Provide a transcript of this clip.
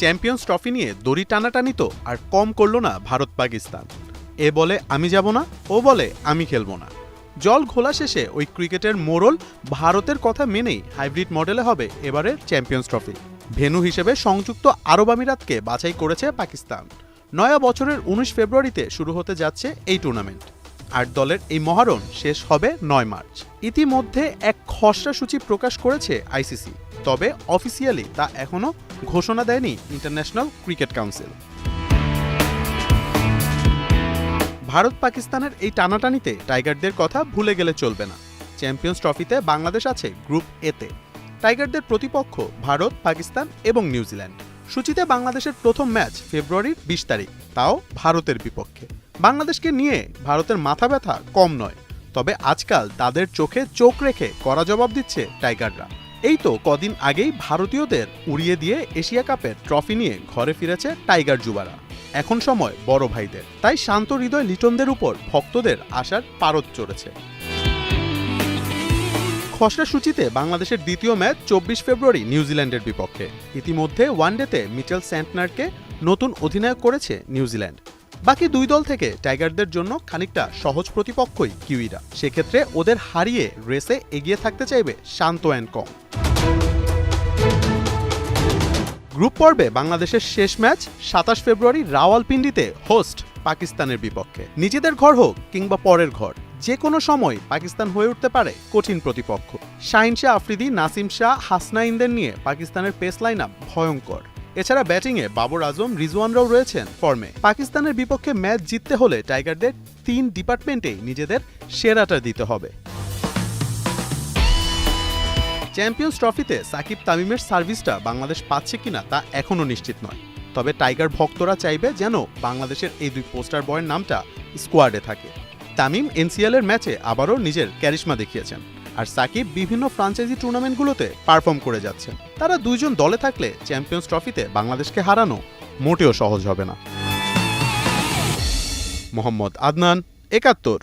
Champions trophy নিয়ে দড়ি টানাটানি তো আর কম করল না ভারত পাকিস্তান। এ বলে, আমি যাব না, ও বলে, আমি খেলব না। জল ঘোলা শেষে ওই ক্রিকেটের মোড়ল ভারতের কথা মেনেই হাইব্রিড মডেলে হবে এবারের চ্যাম্পিয়ন্স ট্রফি। ভেন্যু হিসেবে সংযুক্ত আরব আমিরাতকে বাছাই করেছে পাকিস্তান। নয়া বছরের উনিশ ফেব্রুয়ারিতে শুরু হতে যাচ্ছে এই টুর্নামেন্ট। আট দলের এই মহারণ শেষ হবে নয় মার্চ। ইতিমধ্যে এক খসড়া সূচি প্রকাশ করেছে আইসিসি। তবে অফিসিয়ালি তা এখনও ঘোষণা দেয়নি ইন্টারন্যাশনাল ক্রিকেট কাউন্সিল। ভারত পাকিস্তানের এই টানাটানিতে টাইগারদের কথা ভুলে গেলে চলবে না। চ্যাম্পিয়ন্স ট্রফিতে বাংলাদেশ আছে গ্রুপ এতে টাইগারদের প্রতিপক্ষ ভারত, পাকিস্তান এবং নিউজিল্যান্ড। সূচিতে বাংলাদেশের প্রথম ম্যাচ ফেব্রুয়ারির বিশ তারিখ, তাও ভারতের বিপক্ষে। বাংলাদেশকে নিয়ে ভারতের মাথা ব্যথা কম নয়, তবে আজকাল তাদের চোখে চোখ রেখে করা জবাব দিচ্ছে টাইগাররা। এই তো কদিন আগেই ভারতীয়দের উড়িয়ে দিয়ে এশিয়া কাপের ট্রফি নিয়ে ঘরে ফিরেছে টাইগার যুবারা। এখন সময় বড় ভাইদের। তাই শান্ত হৃদয় লিটনদের উপর ভক্তদের আসার পারদ চড়েছে। খসড়া সূচিতে বাংলাদেশের দ্বিতীয় ম্যাচ চব্বিশ ফেব্রুয়ারি নিউজিল্যান্ডের বিপক্ষে। ইতিমধ্যে ওয়ানডেতে মিচেল স্যান্টনারকে নতুন অধিনায়ক করেছে নিউজিল্যান্ড। বাকি দুই দল থেকে টাইগারদের জন্য খানিকটা সহজ প্রতিপক্ষই কিউইরা। সেক্ষেত্রে ওদের হারিয়ে রেসে এগিয়ে থাকতে চাইবে শান্ত অ্যান্ড কম। গ্রুপ পর্বে বাংলাদেশের শেষ ম্যাচ সাতাশ ফেব্রুয়ারি রাওয়ালপিন্ডিতে হোস্ট পাকিস্তানের বিপক্ষে। নিজেদের ঘর হোক কিংবা পরের ঘর, যে কোনো সময় পাকিস্তান হয়ে উঠতে পারে কঠিন প্রতিপক্ষ। শাহিন শাহ আফ্রিদি, নাসিম শাহ, হাসনাইনদের নিয়ে পাকিস্তানের পেস লাইন আপ ভয়ঙ্কর। এছাড়া ব্যাটিংয়ে বাবর আজম, রিজওয়ানরাও রয়েছেন ফর্মে। পাকিস্তানের বিপক্ষে ম্যাচ জিততে হলে টাইগারদের তিন ডিপার্টমেন্টেই নিজেদের সেরাটা দিতে হবে। চ্যাম্পিয়ন্স ট্রফিতে সাকিব তামিমের সার্ভিসটা বাংলাদেশ পাচ্ছে কিনা তা এখনও নিশ্চিত নয়। তবে টাইগার ভক্তরা চাইবে যেন বাংলাদেশের এই দুই পোস্টার বয়ের নামটা স্কোয়াডে থাকে। তামিম এনসিএলের ম্যাচে আবারও নিজের ক্যারিশমা দেখিয়েছেন। আর সাকিব বিভিন্ন ফ্রাঞ্চাইজি টুর্নামেন্টগুলোতে পারফর্ম করে যাচ্ছেন। তারা দুইজন দলে থাকলে চ্যাম্পিয়ন্স ট্রফিতে বাংলাদেশকে হারানো মোটেও সহজ হবে না। মোহাম্মদ আদনান, একাত্তর।